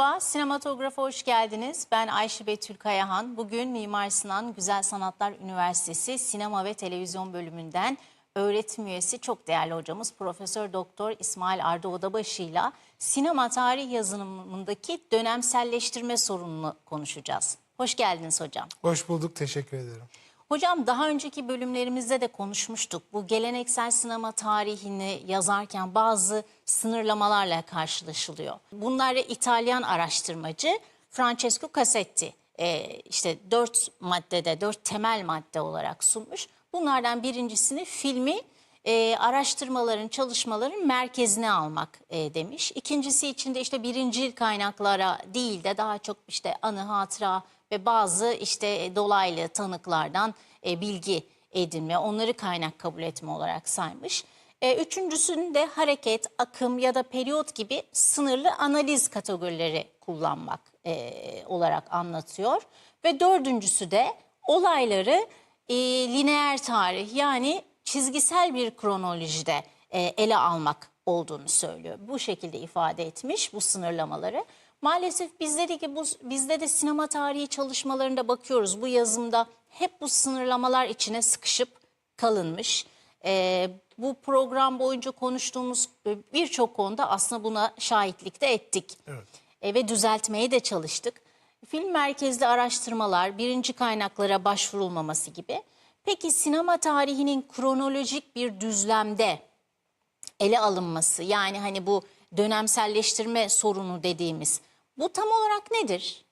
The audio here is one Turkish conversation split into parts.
Merhaba, sinematografa hoş geldiniz. Ben Ayşe Betül Kayahan. Bugün Mimar Sinan Güzel Sanatlar Üniversitesi Sinema ve Televizyon bölümünden öğretim üyesi çok değerli hocamız Profesör Doktor İsmail Arda Odabaşı ile sinema tarih yazılımındaki dönemselleştirme sorununu konuşacağız. Hoş geldiniz hocam. Hoş bulduk, teşekkür ederim. Hocam daha önceki bölümlerimizde de konuşmuştuk. Bu geleneksel sinema tarihini yazarken bazı sınırlamalarla karşılaşılıyor. Bunları İtalyan araştırmacı Francesco Cassetti e, işte dört maddede, dört temel madde olarak sunmuş. Bunlardan birincisini filmi e, araştırmaların, çalışmaların merkezine almak e, demiş. İkincisi için de işte birincil kaynaklara değil de daha çok işte anı, hatıra ve bazı işte dolaylı tanıklardan e, bilgi edinme, onları kaynak kabul etme olarak saymış. E, üçüncüsünü de hareket, akım ya da periyot gibi sınırlı analiz kategorileri kullanmak e, olarak anlatıyor. Ve dördüncüsü de olayları e, lineer tarih yani çizgisel bir kronolojide e, ele almak olduğunu söylüyor. Bu şekilde ifade etmiş bu sınırlamaları. Maalesef bizde de, ki bu, bizde de sinema tarihi çalışmalarında bakıyoruz. Bu yazımda hep bu sınırlamalar içine sıkışıp kalınmış. E, bu program boyunca konuştuğumuz birçok konuda aslında buna şahitlik de ettik. Evet. E, ve düzeltmeye de çalıştık. Film merkezli araştırmalar, birinci kaynaklara başvurulmaması gibi. Peki sinema tarihinin kronolojik bir düzlemde ele alınması yani hani bu dönemselleştirme sorunu dediğimiz bu tam olarak nedir?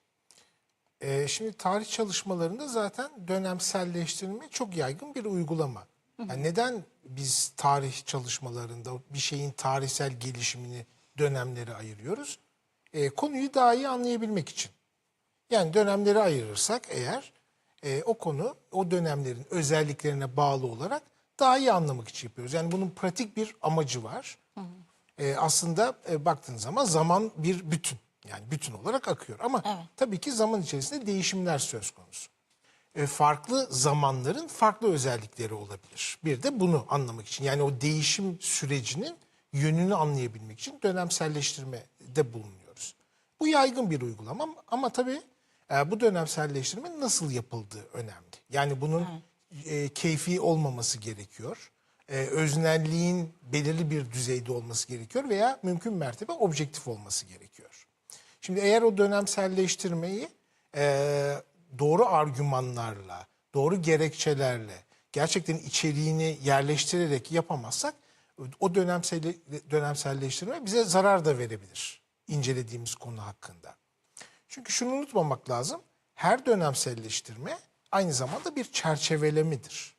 Ee, şimdi tarih çalışmalarında zaten dönemselleştirme çok yaygın bir uygulama. Yani neden biz tarih çalışmalarında bir şeyin tarihsel gelişimini dönemlere ayırıyoruz? Ee, konuyu daha iyi anlayabilmek için. Yani dönemleri ayırırsak eğer e, o konu o dönemlerin özelliklerine bağlı olarak daha iyi anlamak için yapıyoruz. Yani bunun pratik bir amacı var. E, aslında e, baktığınız zaman zaman bir bütün. Yani bütün olarak akıyor. Ama Evet. tabii ki zaman içerisinde değişimler söz konusu. E, farklı zamanların farklı özellikleri olabilir. Bir de bunu anlamak için yani o değişim sürecinin yönünü anlayabilmek için dönemselleştirmede bulunuyoruz. Bu yaygın bir uygulama ama tabii e, bu dönemselleştirme nasıl yapıldığı önemli. Yani bunun e, keyfi olmaması gerekiyor. E, öznelliğin belirli bir düzeyde olması gerekiyor veya mümkün mertebe objektif olması gerekiyor. Şimdi eğer o dönemselleştirmeyi e, doğru argümanlarla, doğru gerekçelerle, gerçekten içeriğini yerleştirerek yapamazsak o dönemsel, dönemselleştirme bize zarar da verebilir incelediğimiz konu hakkında. Çünkü şunu unutmamak lazım. Her dönemselleştirme aynı zamanda bir çerçevelemedir.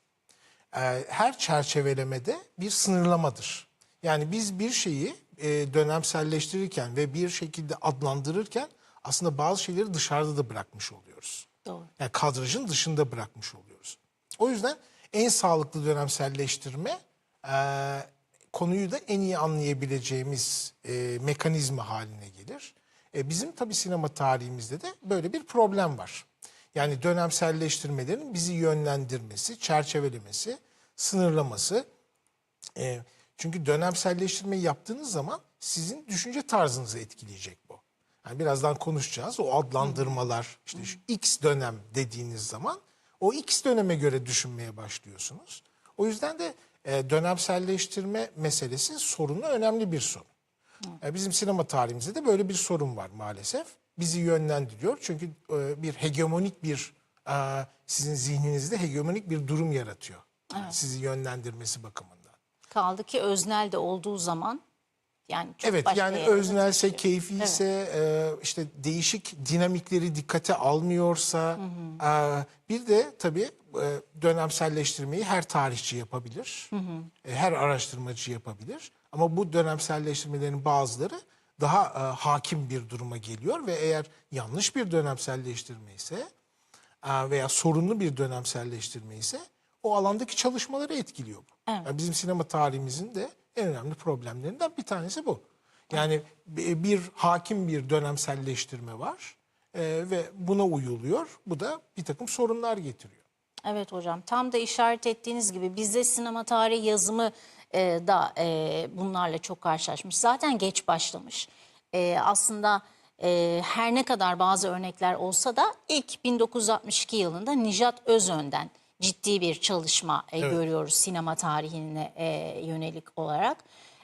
Ee, her çerçevelemede bir sınırlamadır. Yani biz bir şeyi e, dönemselleştirirken ve bir şekilde adlandırırken aslında bazı şeyleri dışarıda da bırakmış oluyoruz. Doğru. Yani kadrajın dışında bırakmış oluyoruz. O yüzden en sağlıklı dönemselleştirme e, konuyu da en iyi anlayabileceğimiz e, mekanizma haline gelir. E, bizim tabii sinema tarihimizde de böyle bir problem var. Yani dönemselleştirmelerin bizi yönlendirmesi, çerçevelemesi, sınırlaması. E, çünkü dönemselleştirmeyi yaptığınız zaman sizin düşünce tarzınızı etkileyecek bu. Yani birazdan konuşacağız. O adlandırmalar, işte şu X dönem dediğiniz zaman o X döneme göre düşünmeye başlıyorsunuz. O yüzden de e, dönemselleştirme meselesi sorunu önemli bir sorun. E, bizim sinema tarihimizde de böyle bir sorun var maalesef. Bizi yönlendiriyor çünkü e, bir hegemonik bir e, sizin zihninizde hegemonik bir durum yaratıyor. Yani Sizi yönlendirmesi bakımından. Kaldı ki öznel de olduğu zaman yani çok Evet başka yani öznelse, taşıyor. keyfi ise e, işte değişik dinamikleri dikkate almıyorsa e, bir de tabii e, dönemselleştirmeyi her tarihçi yapabilir. E, her araştırmacı yapabilir. Ama bu dönemselleştirmelerin bazıları daha e, hakim bir duruma geliyor ve eğer yanlış bir dönemselleştirme ise e, veya sorunlu bir dönemselleştirme ise o alandaki çalışmaları etkiliyor bu. Yani bizim sinema tarihimizin de en önemli problemlerinden bir tanesi bu. Yani bi- bir hakim bir dönemselleştirme var e, ve buna uyuluyor. Bu da bir takım sorunlar getiriyor. Evet hocam tam da işaret ettiğiniz gibi bizde sinema tarihi yazımı e, da e, bunlarla çok karşılaşmış. Zaten geç başlamış. E, aslında e, her ne kadar bazı örnekler olsa da ilk 1962 yılında Nijat Özön'den ciddi bir çalışma e, görüyoruz sinema tarihine e, yönelik olarak.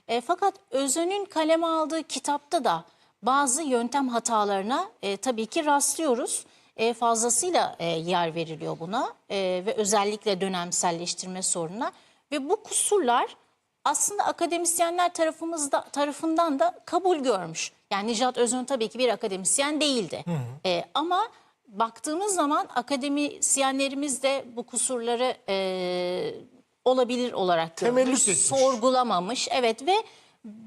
E, fakat Özön'ün kaleme aldığı kitapta da bazı yöntem hatalarına e, tabii ki rastlıyoruz. E, fazlasıyla e, yer veriliyor buna e, ve özellikle dönemselleştirme sorununa ve bu kusurlar aslında akademisyenler tarafımızda tarafından da kabul görmüş. Yani Nihat Özön tabii ki bir akademisyen değildi. E, ama baktığımız zaman akademisyenlerimiz de bu kusurları e, olabilir olarak Temellük görmüş, etmiş. sorgulamamış. Evet ve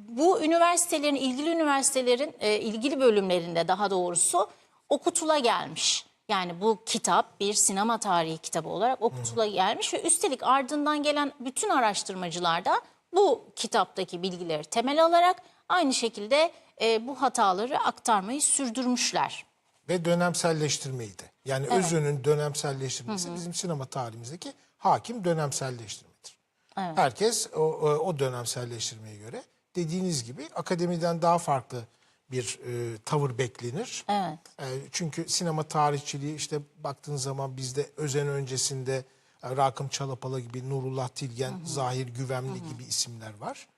bu üniversitelerin, ilgili üniversitelerin e, ilgili bölümlerinde daha doğrusu okutula gelmiş. Yani bu kitap bir sinema tarihi kitabı olarak okutula gelmiş ve üstelik ardından gelen bütün araştırmacılar da bu kitaptaki bilgileri temel alarak aynı şekilde e, bu hataları aktarmayı sürdürmüşler. Ve dönemselleştirmeydi. Yani Özön'ün dönemselleştirmesi bizim sinema tarihimizdeki hakim dönemselleştirmedir. Herkes o, o, dönemselleştirmeye göre dediğiniz gibi akademiden daha farklı bir e, tavır beklenir. Evet. E, çünkü sinema tarihçiliği işte baktığınız zaman bizde Özen öncesinde e, Rakım Çalapala gibi, Nurullah Tilgen, Zahir Güvemli gibi isimler var.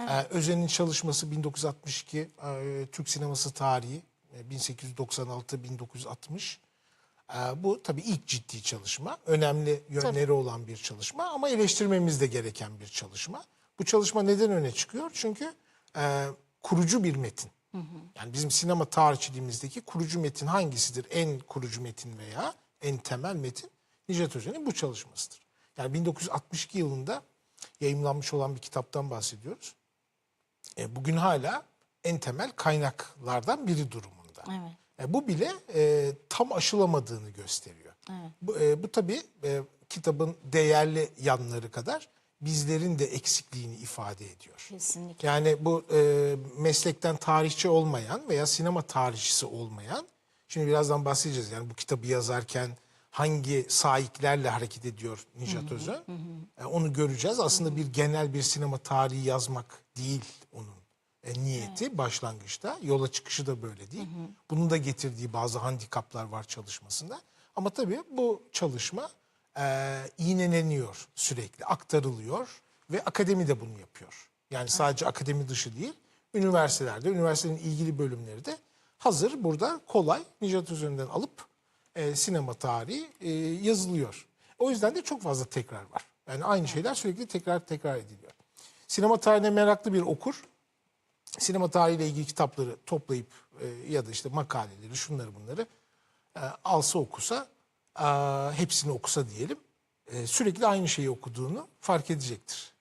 E, Özen'in çalışması 1962 e, Türk sineması tarihi 1896-1960. E, bu tabii ilk ciddi çalışma. Önemli yönleri olan bir çalışma ama eleştirmemiz de gereken bir çalışma. Bu çalışma neden öne çıkıyor? Çünkü e, kurucu bir metin. Yani bizim sinema tarihçiliğimizdeki kurucu metin hangisidir? En kurucu metin veya en temel metin Necdet Özen'in bu çalışmasıdır. Yani 1962 yılında yayımlanmış olan bir kitaptan bahsediyoruz. E, bugün hala en temel kaynaklardan biri durumunda. Evet. E, bu bile e, tam aşılamadığını gösteriyor. Bu, e, bu tabii e, kitabın değerli yanları kadar bizlerin de eksikliğini ifade ediyor. Kesinlikle. Yani bu e, meslekten tarihçi olmayan veya sinema tarihçisi olmayan, şimdi birazdan bahsedeceğiz yani bu kitabı yazarken hangi sahiplerle hareket ediyor Nijat Özön, E, onu göreceğiz. Aslında bir genel bir sinema tarihi yazmak değil onun e, niyeti başlangıçta. Yola çıkışı da böyle değil. Bunun da getirdiği bazı handikaplar var çalışmasında. Ama tabii bu çalışma e, iğneleniyor sürekli, aktarılıyor ve akademi de bunu yapıyor. Yani sadece akademi dışı değil, üniversitelerde, üniversitenin ilgili bölümleri de hazır burada kolay Nicat Özön'den alıp e, sinema tarihi e, yazılıyor. O yüzden de çok fazla tekrar var. Yani aynı şeyler sürekli tekrar tekrar ediliyor. Sinema tarihine meraklı bir okur, sinema tarihiyle ilgili kitapları toplayıp e, ya da işte makaleleri, şunları bunları e, alsa okusa, e, hepsini okusa diyelim, e, sürekli aynı şeyi okuduğunu fark edecektir.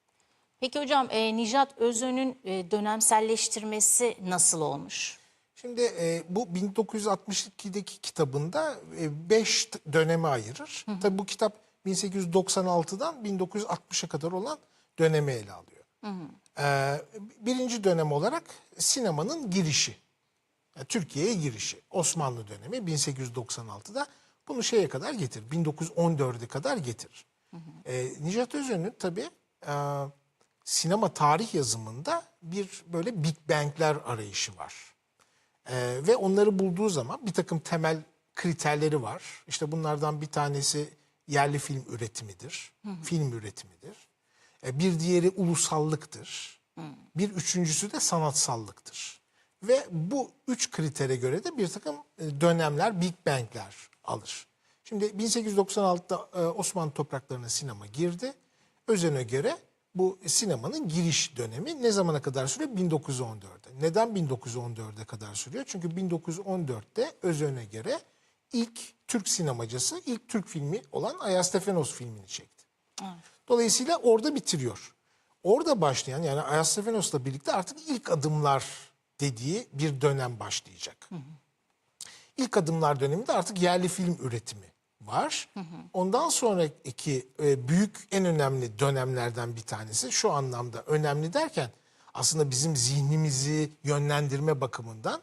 Peki hocam e, Nijat Özön'ün e, dönemselleştirmesi nasıl olmuş? Şimdi e, bu 1962'deki kitabında 5 döneme ayırır. Tabii bu kitap 1896'dan 1960'a kadar olan dönemi ele alıyor. E, birinci dönem olarak sinemanın girişi. Yani Türkiye'ye girişi. Osmanlı dönemi 1896'da bunu şeye kadar getirir. 1914'e kadar getirir. E, Nicat Özön'ün tabii e, sinema tarih yazımında bir böyle Big Bang'ler arayışı var. Ee, ve onları bulduğu zaman bir takım temel kriterleri var. İşte bunlardan bir tanesi yerli film üretimidir, film üretimidir. Ee, bir diğeri ulusallıktır. Bir üçüncüsü de sanatsallıktır. Ve bu üç kritere göre de bir takım e, dönemler, Big Bang'ler alır. Şimdi 1896'da e, Osmanlı topraklarına sinema girdi. Özen'e göre bu sinemanın giriş dönemi ne zamana kadar sürüyor? 1914'e. Neden 1914'e kadar sürüyor? Çünkü 1914'te Özen'e göre ilk Türk sinemacısı, ilk Türk filmi olan Ayastefanos filmini çekti. Dolayısıyla orada bitiriyor. Orada başlayan yani Ayastefanos'la birlikte artık ilk adımlar dediği bir dönem başlayacak. İlk adımlar döneminde artık yerli film üretimi var. Ondan sonraki e, büyük en önemli dönemlerden bir tanesi şu anlamda önemli derken aslında bizim zihnimizi yönlendirme bakımından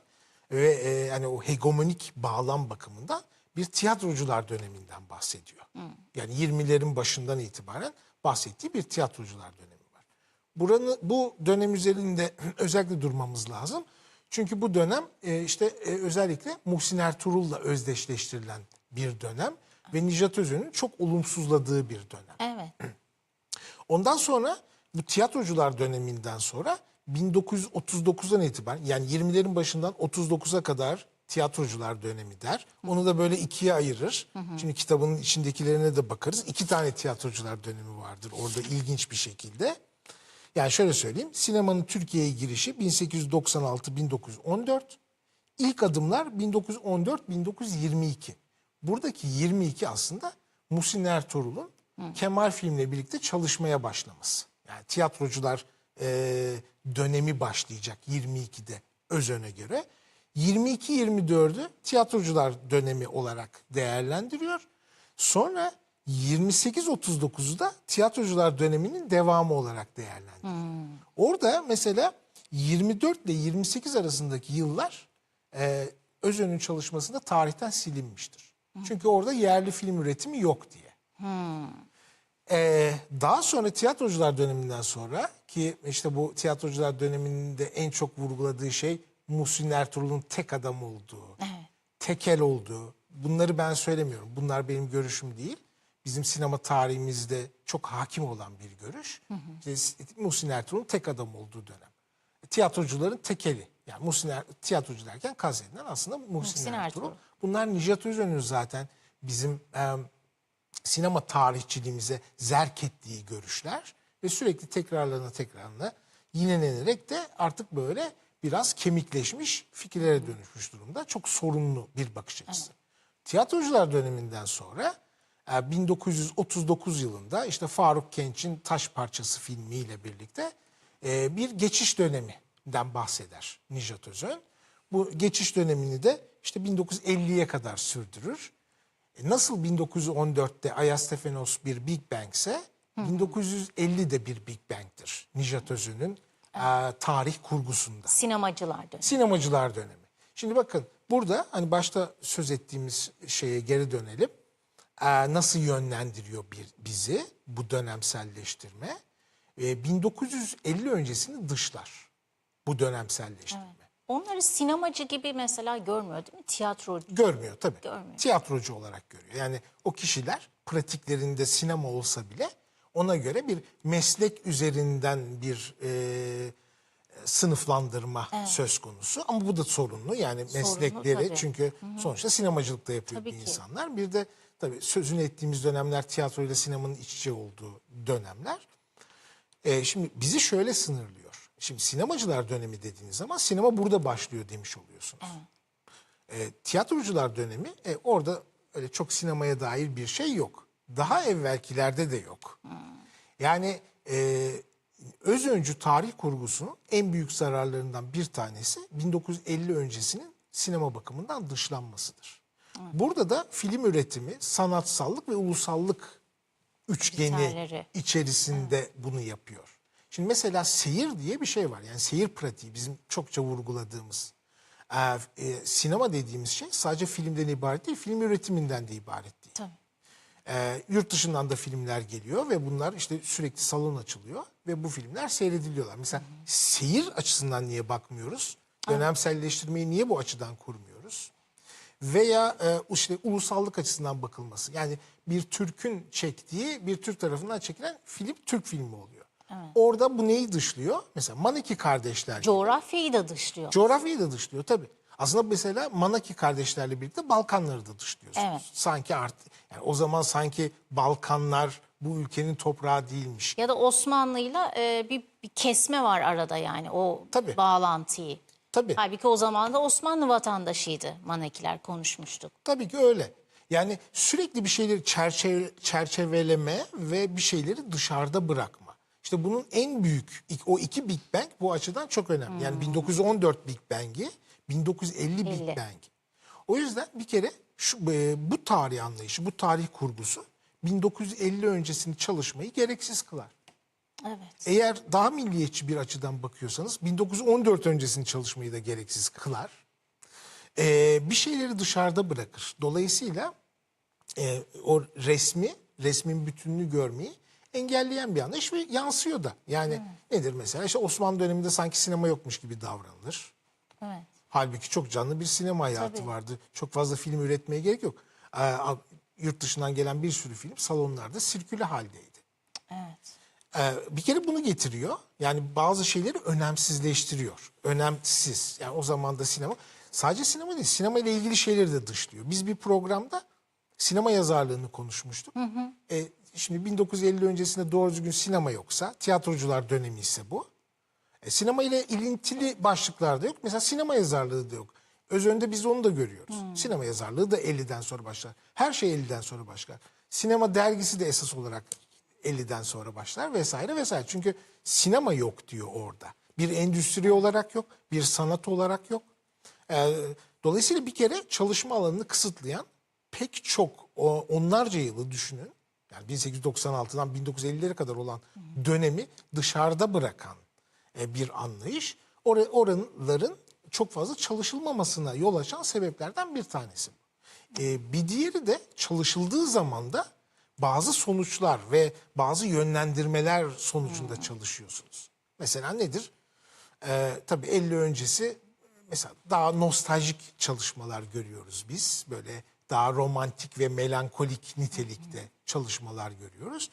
ve e, yani o hegemonik bağlam bakımından bir tiyatrocular döneminden bahsediyor. Yani 20'lerin başından itibaren bahsettiği bir tiyatrocular dönemi var. Buranın bu dönem üzerinde özellikle durmamız lazım. Çünkü bu dönem e, işte e, özellikle Muhsin Ertuğrul'la özdeşleştirilen bir dönem ve Nijat Özön'ün çok olumsuzladığı bir dönem. Evet. Ondan sonra bu tiyatrocular döneminden sonra 1939'dan itibaren yani 20'lerin başından 39'a kadar tiyatrocular dönemi der. Onu da böyle ikiye ayırır. Şimdi kitabının içindekilerine de bakarız. İki tane tiyatrocular dönemi vardır orada ilginç bir şekilde. Yani şöyle söyleyeyim. Sinemanın Türkiye'ye girişi 1896-1914. İlk adımlar 1914-1922. Buradaki 22 aslında Muhsin Ertuğrul'un Kemal filmle birlikte çalışmaya başlaması. Yani tiyatrocular e, dönemi başlayacak 22'de Özön'e göre. 22-24'ü tiyatrocular dönemi olarak değerlendiriyor. Sonra 28-39'u da tiyatrocular döneminin devamı olarak değerlendiriyor. Orada mesela 24 ile 28 arasındaki yıllar e, Özön'ün çalışmasında tarihten silinmiştir. Çünkü orada yerli film üretimi yok diye. Ee, daha sonra tiyatrocular döneminden sonra ki işte bu tiyatrocular döneminde en çok vurguladığı şey Muhsin Ertuğrul'un tek adam olduğu, tekel olduğu. Bunları ben söylemiyorum. Bunlar benim görüşüm değil. Bizim sinema tarihimizde çok hakim olan bir görüş. İşte Muhsin Ertuğrul'un tek adam olduğu dönem. Tiyatrocuların tekeli. Yani Muhsin er, tiyatrocu derken kastedilen aslında Muhsin, Muhsin Ertuğrul. Ertuğrul. Bunlar Nijat Özön'ün zaten bizim em, sinema tarihçiliğimize zerk ettiği görüşler ve sürekli tekrarlarına tekrarına yinelenerek de artık böyle biraz kemikleşmiş fikirlere dönüşmüş durumda. Çok sorunlu bir bakış açısı. Tiyatrocular döneminden sonra e, 1939 yılında işte Faruk Kenç'in Taş Parçası filmiyle birlikte e, bir geçiş döneminden bahseder Nijat Özön. Bu geçiş dönemini de işte 1950'ye kadar sürdürür. E, Nasıl 1914'te Ayastefanos bir Big Bang ise 1950 de bir Big Bang'tir Nijat Özün'ün e, tarih kurgusunda. Sinemacılar dönemi. Sinemacılar dönemi. Şimdi bakın burada hani başta söz ettiğimiz şeye geri dönelim. E, nasıl yönlendiriyor bir, bizi bu dönemselleştirme? E, 1950 öncesini dışlar bu dönemselleştirme. Onları sinemacı gibi mesela görmüyor değil mi? Tiyatro. Görmüyor tabii. Görmüyor. Tiyatrocu olarak görüyor. Yani o kişiler pratiklerinde sinema olsa bile ona göre bir meslek üzerinden bir e, sınıflandırma söz konusu. Ama bu da sorunlu. Yani meslekleri tabii. çünkü sonuçta sinemacılıkta yapıyor Tabii ki. insanlar. Bir de tabii sözünü ettiğimiz dönemler tiyatroyla sinemanın iç içe olduğu dönemler. E, şimdi bizi şöyle sınırlıyor. Şimdi sinemacılar dönemi dediğiniz zaman sinema burada başlıyor demiş oluyorsunuz. E, tiyatrocular dönemi e, orada öyle çok sinemaya dair bir şey yok. Daha evvelkilerde de yok. Yani e, öz öncü tarih kurgusunun en büyük zararlarından bir tanesi 1950 öncesinin sinema bakımından dışlanmasıdır. Burada da film üretimi, sanatsallık ve ulusallık üçgeni Kriterleri. içerisinde bunu yapıyor. Şimdi mesela seyir diye bir şey var. Yani seyir pratiği bizim çokça vurguladığımız. Ee, e, sinema dediğimiz şey sadece filmden ibaret değil, film üretiminden de ibaret Ee, yurt dışından da filmler geliyor ve bunlar işte sürekli salon açılıyor ve bu filmler seyrediliyorlar. Mesela seyir açısından niye bakmıyoruz? Dönemselleştirmeyi niye bu açıdan kurmuyoruz? Veya e, işte ulusallık açısından bakılması. Yani bir Türk'ün çektiği, bir Türk tarafından çekilen film Türk filmi oluyor. Orada bu neyi dışlıyor? Mesela Maneki kardeşler. Coğrafyayı da dışlıyor. Coğrafyayı da dışlıyor tabii. Aslında mesela Manaki kardeşlerle birlikte Balkanları da dışlıyorsunuz. Evet. Sanki art, yani o zaman sanki Balkanlar bu ülkenin toprağı değilmiş. Ya da Osmanlı'yla e, bir, bir kesme var arada yani o Tabii. bağlantıyı. Tabii. Halbuki o zaman da Osmanlı vatandaşıydı Manekiler konuşmuştuk. Tabii ki öyle. Yani sürekli bir şeyleri çerçeve, çerçeveleme ve bir şeyleri dışarıda bırakma. İşte bunun en büyük o iki Big Bang bu açıdan çok önemli. Yani 1914 Big Bang'i, 1950 Big 50. Bang. O yüzden bir kere şu, e, bu tarih anlayışı, bu tarih kurgusu 1950 öncesini çalışmayı gereksiz kılar. Evet. Eğer daha milliyetçi bir açıdan bakıyorsanız 1914 öncesini çalışmayı da gereksiz kılar. Ee, bir şeyleri dışarıda bırakır. Dolayısıyla e, o resmi, resmin bütününü görmeyi engelleyen bir anlayış ve yansıyor da. Yani nedir mesela? İşte Osmanlı döneminde sanki sinema yokmuş gibi davranılır. Evet. Halbuki çok canlı bir sinema hayatı Tabii. vardı. Çok fazla film üretmeye gerek yok. Ee, yurt dışından gelen bir sürü film salonlarda sirküle haldeydi. Evet. Ee, bir kere bunu getiriyor. Yani bazı şeyleri önemsizleştiriyor. Önemsiz. Yani o zaman da sinema sadece sinema değil, sinema ile ilgili şeyleri de dışlıyor. Biz bir programda sinema yazarlığını konuşmuştuk. Ee, şimdi 1950 öncesinde doğru düzgün sinema yoksa, tiyatrocular dönemi ise bu. E, sinema ile ilintili başlıklar da yok. Mesela sinema yazarlığı da yok. Öz önde biz onu da görüyoruz. Sinema yazarlığı da 50'den sonra başlar. Her şey 50'den sonra başlar. Sinema dergisi de esas olarak 50'den sonra başlar vesaire vesaire. Çünkü sinema yok diyor orada. Bir endüstri olarak yok, bir sanat olarak yok. E, dolayısıyla bir kere çalışma alanını kısıtlayan pek çok o, onlarca yılı düşünün. Yani 1896'dan 1950'lere kadar olan dönemi dışarıda bırakan bir anlayış. Or- oranların çok fazla çalışılmamasına yol açan sebeplerden bir tanesi. bu. E, bir diğeri de çalışıldığı zaman da bazı sonuçlar ve bazı yönlendirmeler sonucunda çalışıyorsunuz. Mesela nedir? Ee, tabii 50 öncesi mesela daha nostaljik çalışmalar görüyoruz biz. Böyle daha romantik ve melankolik nitelikte çalışmalar görüyoruz.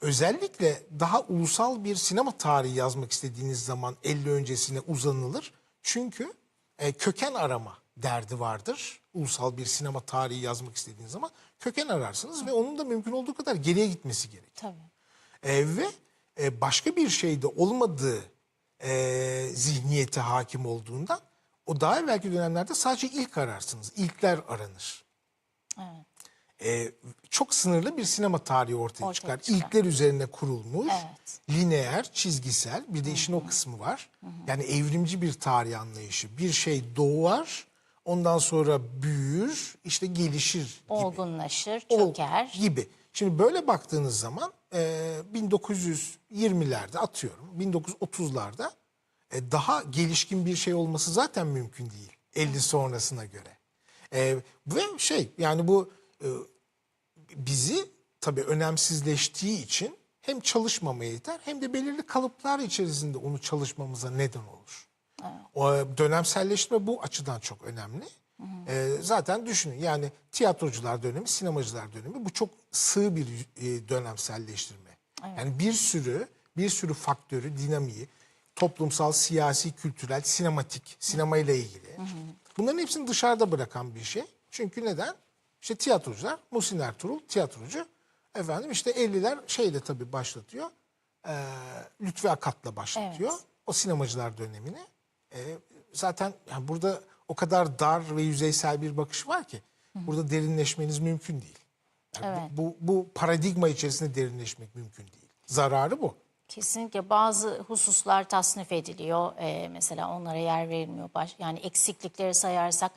Özellikle daha ulusal bir sinema tarihi yazmak istediğiniz zaman 50 öncesine uzanılır. Çünkü e, köken arama derdi vardır. Ulusal bir sinema tarihi yazmak istediğiniz zaman köken ararsınız ve onun da mümkün olduğu kadar geriye gitmesi gerekir. Tabii. E, ve e, başka bir şeyde olmadığı e, zihniyete hakim olduğundan o daha evvelki dönemlerde sadece ilk ararsınız. İlkler aranır. Evet. E, çok sınırlı bir sinema tarihi ortaya, Ortaya çıkar. çıkar. İlkler üzerine kurulmuş, Evet. lineer, çizgisel bir de işin o kısmı var. Yani evrimci bir tarih anlayışı. Bir şey doğar, ondan sonra büyür, işte gelişir gibi. Olgunlaşır, Ol- çöker. gibi. Şimdi böyle baktığınız zaman e, 1920'lerde atıyorum 1930'larda e, daha gelişkin bir şey olması zaten mümkün değil 50 sonrasına göre. E, ve şey yani bu bizi tabii önemsizleştiği için hem çalışmamaya yeter hem de belirli kalıplar içerisinde onu çalışmamıza neden olur. O dönemselleşme bu açıdan çok önemli. Ee, zaten düşünün yani tiyatrocular dönemi, sinemacılar dönemi bu çok sığ bir e, dönemselleştirme. Yani bir sürü bir sürü faktörü, dinamiği, toplumsal, siyasi, kültürel, sinematik, sinemayla ilgili. Bunların hepsini dışarıda bırakan bir şey. Çünkü neden? İşte tiyatrocular, Muhsin Ertuğrul tiyatrocu. Efendim işte 50'ler şeyle tabii başlatıyor. Ee, Lütfi Akat'la başlatıyor. Evet. O sinemacılar dönemini. Ee, zaten yani burada o kadar dar ve yüzeysel bir bakış var ki burada derinleşmeniz mümkün değil. Yani Evet. bu, bu paradigma içerisinde derinleşmek mümkün değil. Zararı bu. Kesinlikle bazı hususlar tasnif ediliyor. Ee, mesela onlara yer verilmiyor. Baş, yani eksiklikleri sayarsak.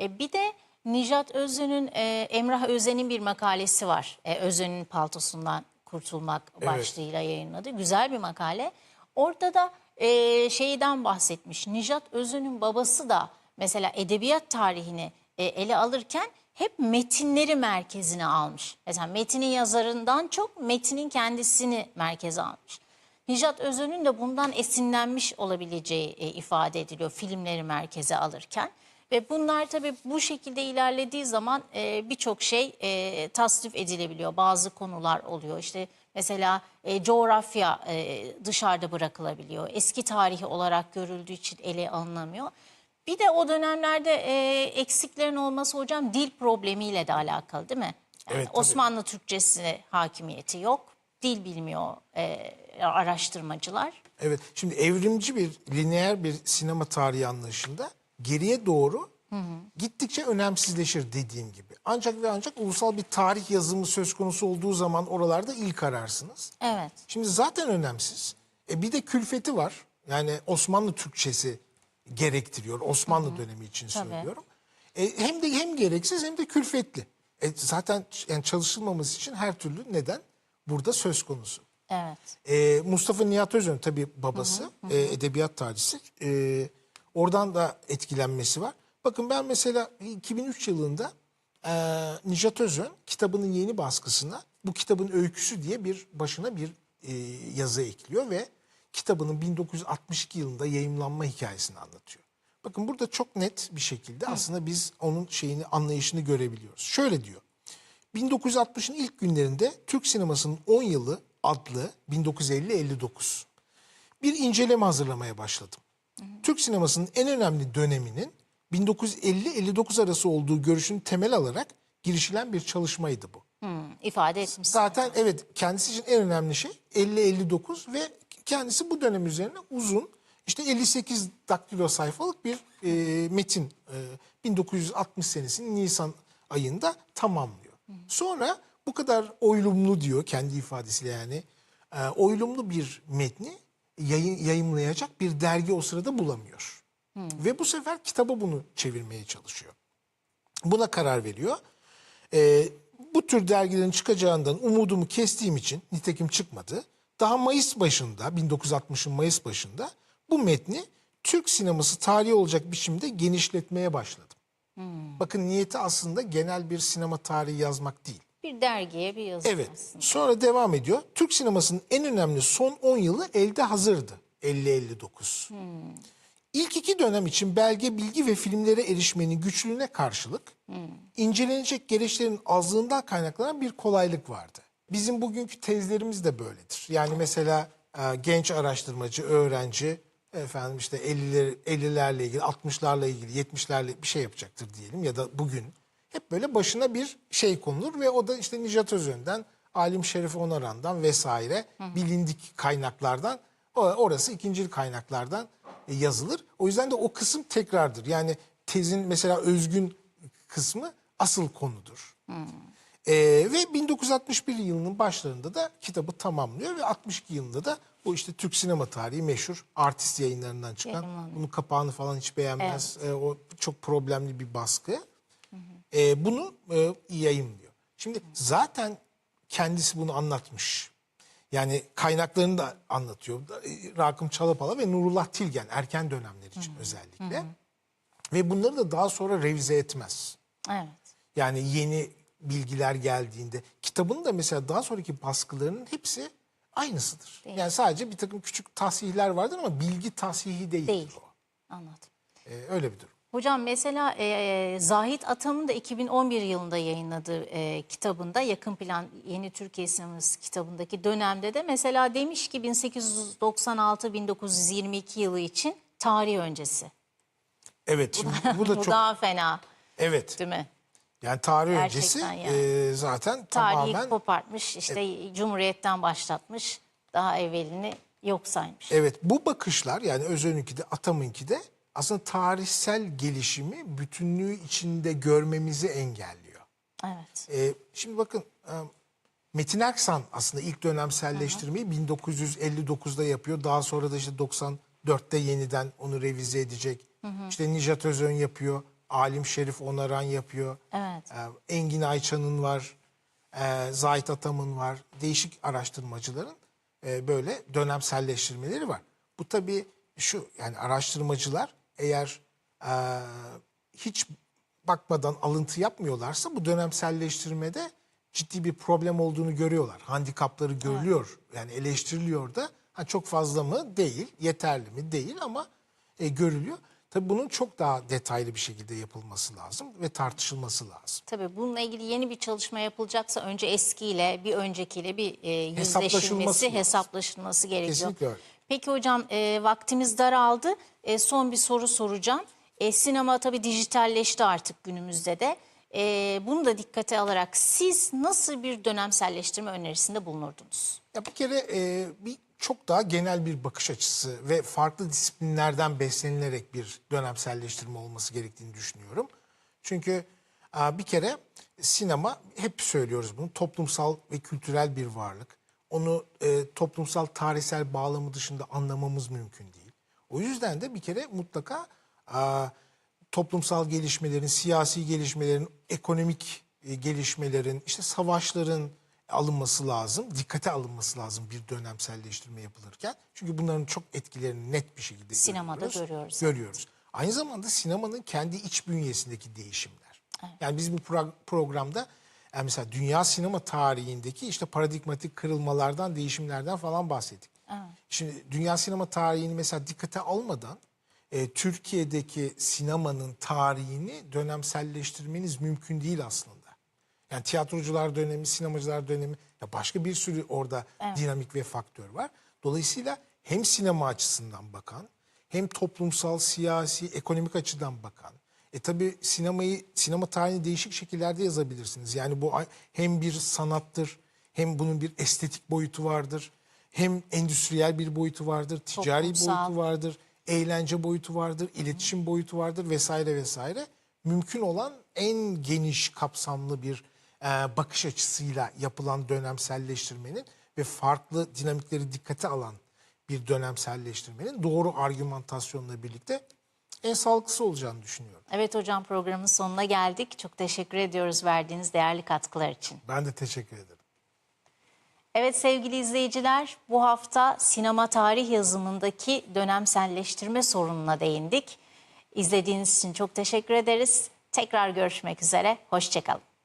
Ee, bir de Nijat Özden'in, e, Emrah Özen'in bir makalesi var. E, Özen'in paltosundan kurtulmak başlığıyla yayınladı. Güzel bir makale. Orada da e, şeyden bahsetmiş. Nijat Özden'in babası da mesela edebiyat tarihini e, ele alırken hep metinleri merkezine almış. Mesela metinin yazarından çok metinin kendisini merkeze almış. Nijat Özön'ün de bundan esinlenmiş olabileceği e, ifade ediliyor filmleri merkeze alırken. Ve bunlar tabii bu şekilde ilerlediği zaman e, birçok şey e, tasnif edilebiliyor. Bazı konular oluyor. İşte mesela e, coğrafya e, dışarıda bırakılabiliyor. Eski tarihi olarak görüldüğü için ele alınamıyor. Bir de o dönemlerde e, eksiklerin olması hocam dil problemiyle de alakalı değil mi? Yani Evet, tabii. Osmanlı Türkçesi hakimiyeti yok. Dil bilmiyor e, araştırmacılar. Evet. Şimdi evrimci bir, lineer bir sinema tarihi anlayışında geriye doğru gittikçe önemsizleşir dediğim gibi. Ancak ve ancak ulusal bir tarih yazımı söz konusu olduğu zaman oralarda ilk ararsınız. Evet. Şimdi zaten önemsiz. E bir de külfeti var. Yani Osmanlı Türkçesi gerektiriyor. Osmanlı dönemi için Tabii. söylüyorum. E hem de hem gereksiz hem de külfetli. E zaten yani çalışılmaması için her türlü neden burada söz konusu. Evet. E, Mustafa Nihat Özön tabii babası e, edebiyat tarihçisi. E, oradan da etkilenmesi var. Bakın ben mesela 2003 yılında e, Nijat Özön kitabının yeni baskısına bu kitabın öyküsü diye bir başına bir e, yazı ekliyor ve kitabının 1962 yılında yayımlanma hikayesini anlatıyor. Bakın burada çok net bir şekilde aslında biz onun şeyini anlayışını görebiliyoruz. Şöyle diyor. 1960'ın ilk günlerinde Türk sinemasının 10 yılı adlı 1950-59 bir inceleme hazırlamaya başladım. Türk sinemasının en önemli döneminin 1950-59 arası olduğu görüşünü temel alarak girişilen bir çalışmaydı bu. Hmm, ifade etmiş. Zaten evet kendisi için en önemli şey 50-59 ve kendisi bu dönem üzerine uzun işte 58 daktilo sayfalık bir e, metin e, 1960 senesinin Nisan ayında tamamlıyor. Sonra bu kadar oylumlu diyor kendi ifadesiyle yani e, oylumlu bir metni yayın, yayımlayacak bir dergi o sırada bulamıyor. Ve bu sefer kitaba bunu çevirmeye çalışıyor. Buna karar veriyor. Ee, bu tür dergilerin çıkacağından umudumu kestiğim için nitekim çıkmadı. Daha Mayıs başında 1960'ın Mayıs başında bu metni Türk sineması tarihi olacak biçimde genişletmeye başladım. Bakın niyeti aslında genel bir sinema tarihi yazmak değil. Bir dergiye bir yazı Evet. aslında. Sonra devam ediyor. Türk sinemasının en önemli son 10 yılı elde hazırdı. 50-59. İlk iki dönem için belge, bilgi ve filmlere erişmenin güçlüğüne karşılık incelenecek gereçlerin azlığından kaynaklanan bir kolaylık vardı. Bizim bugünkü tezlerimiz de böyledir. Yani mesela e, genç araştırmacı, öğrenci efendim işte 50'ler 50'lerle ilgili, 60'larla ilgili, 70'lerle bir şey yapacaktır diyelim ya da bugün hep böyle başına bir şey konulur ve o da işte Nicat Özön'den, Alim Şerif Onaran'dan vesaire bilindik kaynaklardan orası ikincil kaynaklardan e, yazılır. O yüzden de o kısım tekrardır. Yani tezin mesela özgün kısmı asıl konudur. Ee, ve 1961 yılının başlarında da kitabı tamamlıyor ve 62 yılında da o işte Türk sinema tarihi meşhur artist yayınlarından çıkan. Bunun kapağını falan hiç beğenmez. Ee, o çok problemli bir baskı. Ee, bunu e, yayınlıyor. Şimdi zaten kendisi bunu anlatmış. Yani kaynaklarını da anlatıyor. E, Rakım Çalapala ve Nurullah Tilgen erken dönemler için özellikle. Ve bunları da daha sonra revize etmez. Evet. Yani yeni bilgiler geldiğinde kitabın da mesela daha sonraki baskılarının hepsi aynısıdır. Yani sadece bir takım küçük tasihler vardır ama bilgi tasihi değildir Değil. o. Anladım. Ee, öyle bir durum. Hocam mesela e, Zahit Atam'ın da 2011 yılında yayınladığı e, kitabında Yakın Plan Yeni Türkiye Sineması kitabındaki dönemde de mesela demiş ki 1896-1922 yılı için tarih öncesi. Evet şimdi bu da Bu çok daha fena evet. değil mi? Yani tarih Gerçekten öncesi yani. e, zaten Tarihi tamamen kopartmış işte Cumhuriyet'ten başlatmış daha evvelini yok saymış. evet bu bakışlar yani Özön'ünki de Atam'ınki de aslında tarihsel gelişimi bütünlüğü içinde görmemizi engelliyor. Evet. Ee, şimdi bakın e, Metin Erksan aslında ilk dönemselleştirmeyi 1959'da yapıyor. Daha sonra da işte 94'te yeniden onu revize edecek. İşte Nijat Özön yapıyor. Alim Şerif Onaran yapıyor. Evet. Ee, Engin Ayça'nın var. E, Zahit Atam'ın var. Değişik araştırmacıların e, böyle dönemselleştirmeleri var. Bu tabii şu yani araştırmacılar eğer e, hiç bakmadan alıntı yapmıyorlarsa bu dönemselleştirmede ciddi bir problem olduğunu görüyorlar. Handikapları görülüyor. Yani eleştiriliyor da. Ha, çok fazla mı? Değil. Yeterli mi? Değil ama e, görülüyor. Tabii bunun çok daha detaylı bir şekilde yapılması lazım ve tartışılması lazım. Tabii bununla ilgili yeni bir çalışma yapılacaksa önce eskiyle bir öncekiyle bir e, Hesaplaşılması yüzleşilmesi, lazım. hesaplaşılması gerekiyor. Kesinlikle öyle. Peki hocam e, vaktimiz daraldı. E, son bir soru soracağım. E, sinema tabii dijitalleşti artık günümüzde de. E, bunu da dikkate alarak siz nasıl bir dönemselleştirme önerisinde bulunurdunuz? Ya bir kere e, bir çok daha genel bir bakış açısı ve farklı disiplinlerden beslenilerek bir dönemselleştirme olması gerektiğini düşünüyorum. Çünkü bir kere sinema hep söylüyoruz bunu toplumsal ve kültürel bir varlık. Onu e, toplumsal tarihsel bağlamı dışında anlamamız mümkün değil. O yüzden de bir kere mutlaka e, toplumsal gelişmelerin, siyasi gelişmelerin, ekonomik e, gelişmelerin, işte savaşların alınması lazım, dikkate alınması lazım bir dönemselleştirme yapılırken. Çünkü bunların çok etkilerini net bir şekilde Sinemada görüyoruz. Görüyoruz. Aynı zamanda sinemanın kendi iç bünyesindeki değişimler. Yani biz bu pro- programda yani mesela dünya sinema tarihindeki işte paradigmatik kırılmalardan, değişimlerden falan bahsettik. Şimdi dünya sinema tarihini mesela dikkate almadan e, Türkiye'deki sinemanın tarihini dönemselleştirmeniz mümkün değil aslında. Yani tiyatrocular dönemi, sinemacılar dönemi, ya başka bir sürü orada dinamik ve faktör var. Dolayısıyla hem sinema açısından bakan, hem toplumsal, siyasi, ekonomik açıdan bakan. E tabi sinemayı, sinema tarihini değişik şekillerde yazabilirsiniz. Yani bu hem bir sanattır, hem bunun bir estetik boyutu vardır, hem endüstriyel bir boyutu vardır, ticari Toplumsal. boyutu vardır, eğlence boyutu vardır, iletişim boyutu vardır vesaire vesaire. Mümkün olan en geniş kapsamlı bir e, bakış açısıyla yapılan dönemselleştirmenin ve farklı dinamikleri dikkate alan bir dönemselleştirmenin doğru argümantasyonla birlikte en sağlıklısı olacağını düşünüyorum. Evet hocam programın sonuna geldik. Çok teşekkür ediyoruz verdiğiniz değerli katkılar için. Ben de teşekkür ederim. Evet sevgili izleyiciler, bu hafta sinema tarih yazımındaki dönemselleştirme sorununa değindik. İzlediğiniz için çok teşekkür ederiz. Tekrar görüşmek üzere, hoşçakalın.